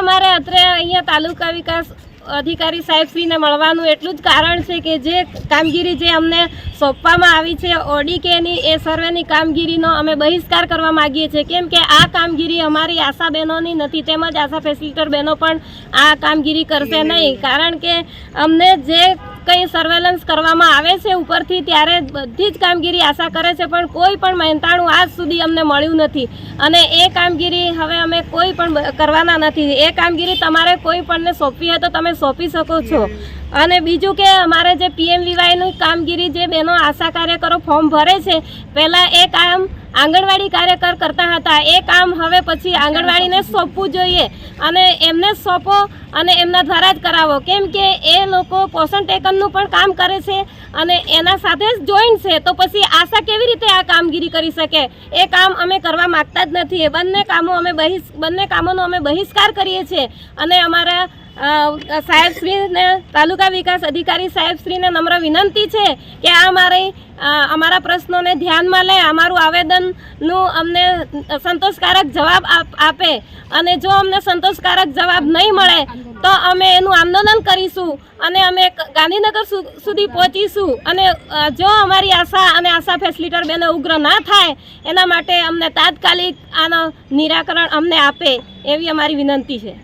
અમારે અત્રે અહીંયા તાલુકા વિકાસ અધિકારી સાહેબશ્રીને મળવાનું એટલું જ કારણ છે કે જે કામગીરી જે અમને સોંપવામાં આવી છે, ઓડી કેની એ સર્વેની કામગીરીનો અમે બહિષ્કાર કરવા માગીએ છીએ. કેમ કે આ કામગીરી અમારી આશા બહેનોની નથી, તેમજ આશા ફેસિલિટર બહેનો પણ આ કામગીરી કરશે નહીં. કારણ કે અમને જે કંઈ સર્વેલન્સ કરવામાં આવે છે ઉપરથી ત્યારે બધી જ કામગીરી આશા કરે છે પણ કોઈ પણ મહેનતાણું આજ સુધી અમને મળ્યું નથી. અને એ કામગીરી હવે અમે કોઈ પણ કરવાના નથી. એ કામગીરી તમારે કોઈ પણને સોંપવી હોય તો તમે સોંપી શકો છો. અને બીજું કે અમારે જે પીએમ વિવાયની કામગીરી જે બહેનો આશા કાર્યકરો ફોર્મ ભરે છે પહેલાં એ કામ આંગણવાડી કાર્યકર કરતા હતા. એ કામ હવે પછી આંગણવાડીને સોંપવું જોઈએ. અને એમને સોંપો અને એમના દ્વારા જ કરાવો. કેમ કે એ લોકો પોષણ ટેકનનું પણ કામ કરે છે અને એના સાથે જ જોઈન્ટ છે. તો પછી આશા કેવી રીતે આ કામગીરી કરી શકે? એ કામ અમે કરવા માગતા જ નથી. એ બંને કામો અમે બહિષ બંને કામોનો અમે બહિષ્કાર કરીએ છીએ. અને અમારા સાહેબશ્રીને, તાલુકા વિકાસ અધિકારી સાહેબશ્રીને નમ્ર વિનંતી છે કે આ મારી અમારા પ્રશ્નોને ધ્યાનમાં લે અમારું આવેદનનું અમને સંતોષકારક જવાબ આપે. અને જો અમને સંતોષકારક જવાબ નહીં મળે તો અમે એનું આંદોલન કરીશું અને અમે ગાંધીનગર સુધી પહોંચીશું. અને જો અમારી આશા અને આશા ફેસિલિટર બેનો ઉગ્ર ના થાય, એના માટે અમને તાત્કાલિક આનો નિરાકરણ અમને આપે એવી અમારી વિનંતી છે.